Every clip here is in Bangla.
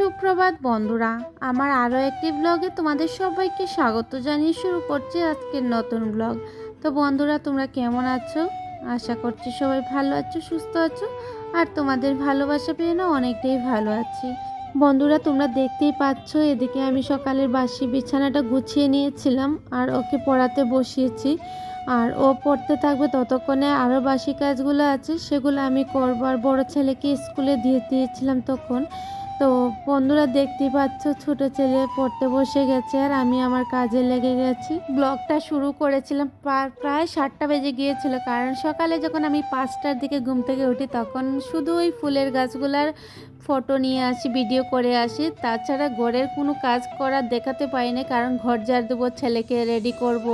সুপ্রভাত বন্ধুরা, আমার আরও একটি ব্লগে তোমাদের সবাইকে স্বাগত জানিয়ে শুরু করছি আজকের নতুন ব্লগ তো বন্ধুরা, তোমরা কেমন আছো? আশা করছি সবাই ভালো আছো, সুস্থ আছো, আর তোমাদের ভালোবাসা পেয়ে না অনেকটাই ভালো আছি। বন্ধুরা, তোমরা দেখতেই পাচ্ছ, এদিকে আমি সকালের বাসি বিছানাটা গুছিয়ে নিয়েছিলাম, আর ওকে পড়াতে বসিয়েছি। আর ও পড়তে থাকবে ততক্ষণে আরও বাসি কাজগুলো আছে, সেগুলো আমি করব। আর বড়ো ছেলেকে স্কুলে দিয়ে দিয়েছিলাম তখন। তো বন্ধুরা দেখতেই পাচ্ছ, ছোট ছেলে পড়তে বসে গেছে আর আমি আমার কাজে লেগে গেছি। ব্লগটা শুরু করেছিলাম প্রায় সাতটা বেজে গিয়েছিল। কারণ সকালে যখন আমি পাঁচটার দিকে ঘুম থেকে উঠি, তখন শুধু ওই ফুলের গাছগুলার ফটো নিয়ে আসি ভিডিও করে আসি। তাছাড়া ঘরের কোনো কাজ করার দেখাতে পারি না, কারণ ঘর ঝাড় দেবো, ছেলেকে রেডি করব।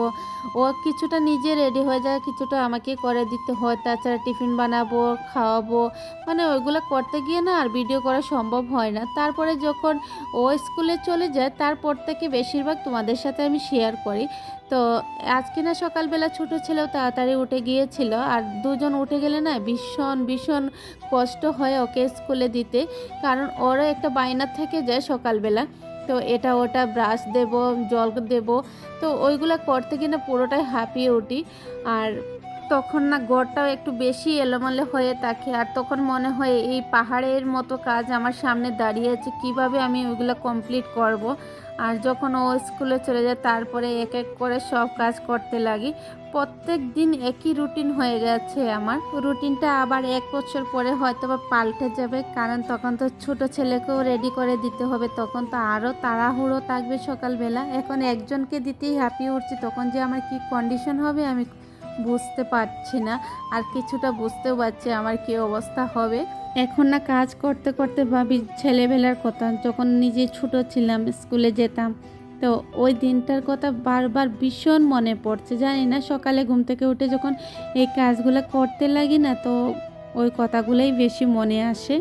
ও কিছুটা নিজে রেডি হয়ে যায়, কিছুটা আমাকে করে দিতে হয়। তাছাড়া টিফিন বানাবো, খাওয়াবো মানে ওইগুলো করতে গিয়ে না আর ভিডিও করা সম্ভব হয় না। তারপরে যখন ও স্কুলে চলে যায়, তারপর থেকে বেশিরভাগ তোমাদের সাথে আমি শেয়ার করি। তো আজকে না সকালবেলা ছোট ছেলেও তাড়াতাড়ি উঠে গিয়েছিল আর দুজন উঠে গেলে না ভীষণ ভীষণ কষ্ট হয় ওকে স্কুলে দিতে। কারণ ওরও একটা বায়না থেকে যায় সকালবেলা। তো এটা ওটা ব্রাশ দেব, জল দেব। তো ওইগুলো করতে গিয়ে না পুরোটাই হাঁপিয়ে উঠি। আর তখন না গড়টাও একটু বেশি এলোমেলো হয়ে থাকে আর তখন মনে হয় এই পাহাড়ের মতো কাজ আমার সামনে দাঁড়িয়ে আছে, কীভাবে আমি ওইগুলো কমপ্লিট করব। আর যখন ও স্কুলে চলে যায়, তারপরে এক এক করে সব কাজ করতে লাগি। প্রত্যেক দিন একই রুটিন হয়ে গেছে আমার। রুটিনটা আবার এক বছর পরে হয়তো বা পাল্টে যাবে, কারণ তখন তো ছোট ছেলেকেও রেডি করে দিতে হবে, তখন তো আরও তাড়াহুড়ো থাকবে সকালবেলা। এখন একজনকে দিতেই হাঁপিয়ে উঠছি, তখন যে আমার কি কন্ডিশন হবে আমি বুঝতে পারছি না, আর কিছুটা বুঝতেও পারছি আমার কি অবস্থা হবে। এখন না কাজ করতে করতে ভাবি ছেলেবেলার কথা, যখন নিজে ছোট ছিলাম, স্কুলে যেতাম, তো ওই দিনটার কথা বারবার ভীষণ মনে পড়ছে। জানি না সকালে ঘুম থেকে উঠে যখন এই কাজগুলো করতে লাগি না, তো ওই কথাগুলোই বেশি মনে আসে।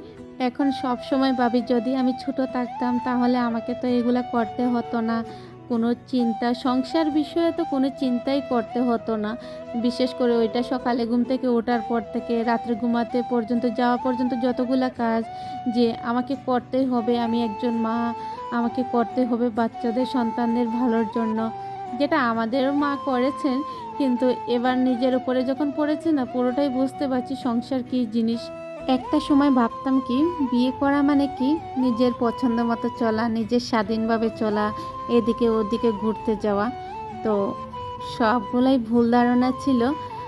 এখন সব সময় ভাবি, যদি আমি ছোট থাকতাম, তাহলে আমাকে তো এগুলো করতে হতো না। কোনো চিন্তা, সংসার বিষয়ে তো কোনো চিন্তাই করতে হতো না। বিশেষ করে ওইটা সকালে ঘুম থেকে ওঠার পর থেকে, রাত্রে ঘুমাতে পর্যন্ত, যাওয়া পর্যন্ত যতগুলা কাজ যে আমাকে করতেই হবে, আমি একজন মা, আমাকে করতে হবে বাচ্চাদের, সন্তানদের ভালোর জন্য। যেটা আমাদেরও মা করেছেন, কিন্তু এবার নিজের উপরে যখন পড়েছে না, পুরোটাই বুঝতে পারছি সংসার কী জিনিস। একটা সময় ভাবতাম কি বিয়ে করা মানে কি নিজের পছন্দ মতো চলা নিজের স্বাধীনভাবে চলা এদিকে ওদিকে ঘুরতে যাওয়া। তো সবগুলাই ভুল ধারণা ছিল।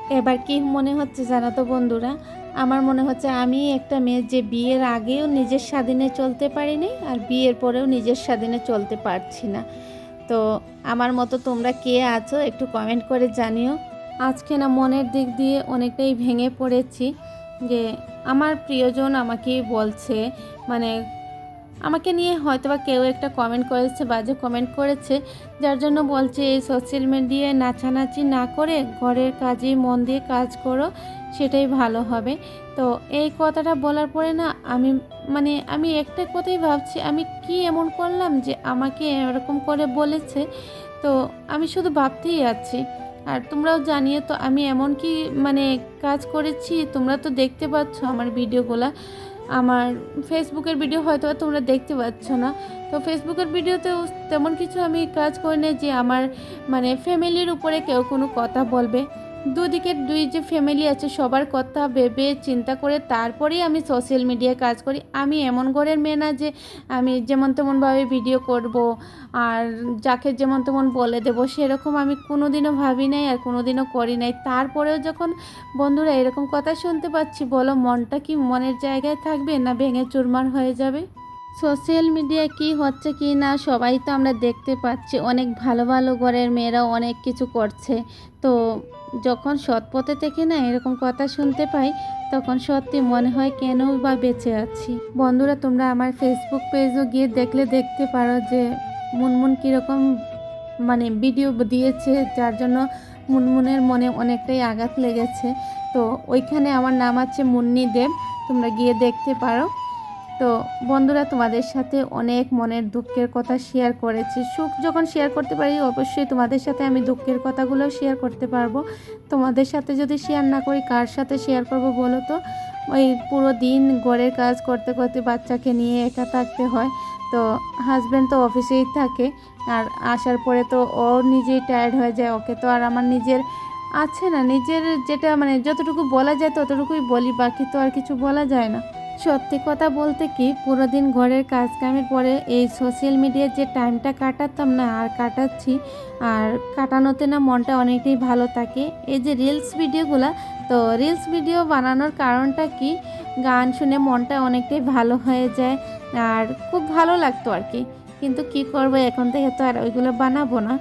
এবার কি মনে হচ্ছে জানো তো বন্ধুরা? আমার মনে হচ্ছে আমি একটা মেয়ে যে বিয়ের আগেও নিজের স্বাধীনে চলতে পারিনি আর বিয়ের পরেও নিজের স্বাধীনে চলতে পারছি না। তো আমার মতো তোমরা কে আছো একটু কমেন্ট করে জানিও। আজকে না মনের দিক দিয়ে অনেকটাই ভেঙে পড়েছি। যে আমার প্রিয়জন আমাকে বলছে মানে আমাকে নিয়ে হয়তো বা কেউ একটা কমেন্ট করেছে, বাজে কমেন্ট করেছে, যার জন্য বলছে এই সোশ্যাল মিডিয়ায় নাচানাচি না করে ঘরের কাজেই মন দিয়ে কাজ করো, সেটাই ভালো হবে। তো এই কথাটা বলার পরে না আমি মানে আমি একটা কথাই ভাবছি, আমি কি এমন করলাম যে আমাকে এরকম করে বলেছে? তো আমি শুধু ভাবতেই আছি। আর তোমরাও জানিয়ে তো, আমি এমন কি মানে কাজ করেছি? তোমরা তো দেখতে পাচ্ছ আমার ভিডিওগুলা। আমার ফেসবুকের ভিডিও হয়তো তোমরা দেখতে পাচ্ছ না। তো ফেসবুকের ভিডিওতেও তেমন কিছু আমি কাজ করি না যে আমার মানে ফ্যামিলির উপরে কেউ কোনো কথা বলবে। দুদিকের দুই যে ফ্যামিলি আছে, সবার কথা ভেবে চিন্তা করে তারপরেই আমি সোশ্যাল মিডিয়ায় কাজ করি। আমি এমন ঘরের মেয়ে না যে আমি যেমন তেমনভাবে ভিডিও করব আর যাকে যেমন তেমন বলে দেবো, সেরকম আমি কোনোদিনও ভাবি নাই আর কোনোদিনও করি নাই। তারপরেও যখন বন্ধুরা এরকম কথা শুনতে পাচ্ছি, বলো মনটা কি মনের জায়গায় থাকবে না ভেঙে চুরমার হয়ে যাবে? সোশ্যাল মিডিয়ায় কি হচ্ছে কি না, সবাই তো আমরা দেখতে পাচ্ছি। অনেক ভালো ভালো ঘরের মেয়েরা অনেক কিছু করছে। তো যখন সৎ পথে থেকে না এরকম কথা শুনতে পাই, তখন সত্যি মনে হয় কেন বা বেঁচে আছি। বন্ধুরা, তোমরা আমার ফেসবুক পেজও গিয়ে দেখলে দেখতে পারো যে মুনমুন কীরকম মানে ভিডিও দিয়েছে, যার জন্য মুনমুনের মনে অনেকটাই আঘাত লেগেছে। তো ওইখানে আমার নাম আছে মুন্নি দেব, তোমরা গিয়ে দেখতে পারো। তো বন্ধুরা, তোমাদের সাথে অনেক মনের দুঃখের কথা শেয়ার করেছি। সুখ যখন শেয়ার করতে পারি, অবশ্যই তোমাদের সাথে আমি দুঃখের কথাগুলো শেয়ার করতে পারব। তোমাদের সাথে যদি শেয়ার না করি, কার সাথে শেয়ার করব বলো তো? ওই পুরো দিন ঘরের কাজ করতে করতে বাচ্চাকে নিয়ে একা থাকতে হয়। তো হাজব্যান্ড তো অফিসেই থাকে, আর আসার পরে তো ও নিজেই টায়ার্ড হয়ে যায়। ওকে তো আর আমার নিজের আছে না, নিজের যেটা মানে যতটুকু বলা যায়, ততটুকুই বলি, বাকি তো আর কিছু বলা যায় না। সত্যি কথা বলতে কি পুরো দিন ঘরের কাজ কামের পরে এই সোশ্যাল মিডিয়ার যে টাইমটা কাটাতাম না, আর কাটাচ্ছি, আর কাটানোতে না মনটা অনেকটাই ভালো থাকে। এই যে রিলস ভিডিওগুলো তো রিলস ভিডিও বানানোর কারণটা কি? গান শুনে মনটা অনেকটাই ভালো হয়ে যায়, আর খুব ভালো লাগতো আর কি। কিন্তু কি করব, এখন থেকে তো আর ওইগুলো বানাবো না,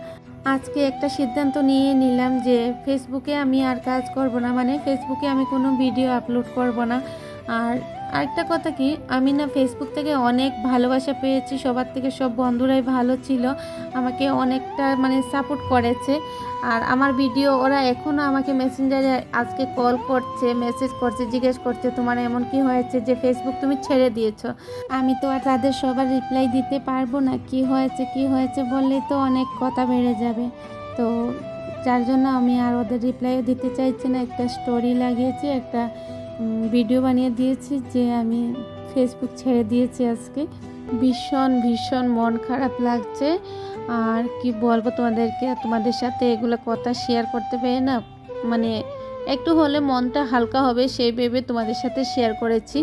আজকে একটা সিদ্ধান্ত নিয়ে নিলাম যে ফেসবুকে আমি আর কাজ করব না মানে ফেসবুকে আমি কোনো ভিডিও আপলোড করব না। আর আরেকটা কথা কি, আমি না ফেসবুক থেকে অনেক ভালোবাসা পেয়েছি, সবার থেকে সব বন্ধুরাই ভালো ছিল, আমাকে অনেকটা মানে সাপোর্ট করেছে। আর আমার ভিডিও ওরা এখনও আমাকে মেসেঞ্জারে আজকে কল করছে মেসেজ করছে, জিজ্ঞেস করছে, তোমার এমন কি হয়েছে যে ফেসবুক তুমি ছেড়ে দিয়েছ? আমি তো আর তাদের সবার রিপ্লাই দিতে পারব না, কি হয়েছে কি হয়েছে? বললেই তো অনেক কথা বেড়ে যাবে। তো যার জন্য আমি আর ওদের রিপ্লাইও দিতে চাইছি না, একটা স্টোরি লাগিয়েছি, একটা ভিডিও বানিয়ে দিয়েছি যে আমি ফেসবুক ছেড়ে দিয়েছি আজকে। ভীষণ ভীষণ মন খারাপ লাগছে। আর কি বলব তোমাদেরকে, তোমাদের সাথে এগুলো কথা শেয়ার করতে পেরে না মানে একটু হলে মনটা হালকা হবে, সেই ভেবে তোমাদের সাথে শেয়ার করেছি।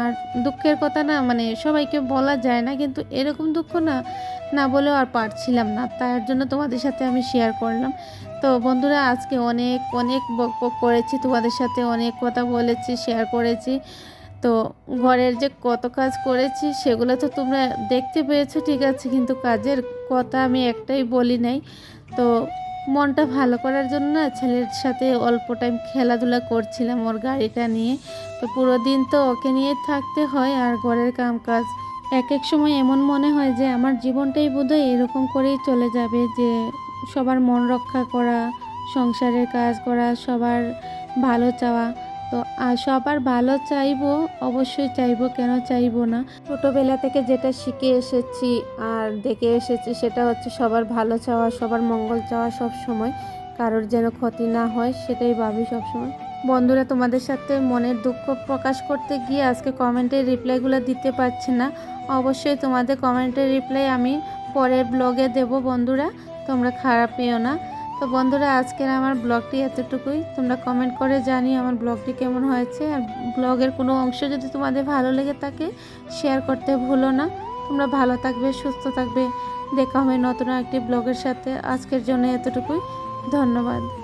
আর দুঃখের কথা না মানে সবাইকে বলা যায় না, কিন্তু এরকম দুঃখ না না বলেও আর পারছিলাম না। তার জন্য তোমাদের সাথে আমি শেয়ার করলাম। তো বন্ধুরা, আজকে অনেক অনেক বক করেছি। তোমাদের সাথে অনেক কথা বলেছি শেয়ার করেছি। তো ঘরের যে কত কাজ করেছি, সেগুলো তো তোমরা দেখতে পেয়েছ, ঠিক আছে। কিন্তু কাজের কথা আমি একটাই বলি নাই। তো মনটা ভালো করার জন্য না ছেলের সাথে অল্প টাইম খেলাধুলা করছিলাম ওর গাড়িটা নিয়ে। তো পুরো দিন তো ওকে নিয়ে থাকতে হয়। আর ঘরের কাম কাজ এক এক সময় এমন মনে হয় যে আমার জীবনটাই বোধহয় এরকম করেই চলে যাবে, যে সবার মন রক্ষা করা, সংসারের কাজ করা, সবার ভালো চাওয়া। তো আর সবার ভালো চাইব, অবশ্যই চাইব, কেন চাইব না? ছোটোবেলা থেকে যেটা শিখে এসেছি আর দেখে এসেছি সেটা হচ্ছে সবার ভালো চাওয়া, সবার মঙ্গল চাওয়া সব সময়। কারোর যেন ক্ষতি না হয় সেটাই ভাবি সব সময়। বন্ধুরা, তোমাদের সাথে মনের দুঃখ প্রকাশ করতে গিয়ে আজকে কমেন্টের রিপ্লাইগুলো দিতে পারছি না। অবশ্যই তোমাদের কমেন্টের রিপ্লাই আমি পরের ব্লগে দেব বন্ধুরা। তোমরা খারাপ পেও না। তো বন্ধুরা, আজকের আমার ব্লগটি এতটুকুই। তোমরা কমেন্ট করে জানি আমার ব্লগটি কেমন হয়েছে। আর ব্লগের কোনো অংশ যদি তোমাদের ভালো লেগে থাকে শেয়ার করতে ভুলো না। তোমরা ভালো থাকবে, সুস্থ থাকবে। দেখা হবে নতুন একটি ব্লগের সাথে। আজকের জন্য এতটুকুই। ধন্যবাদ।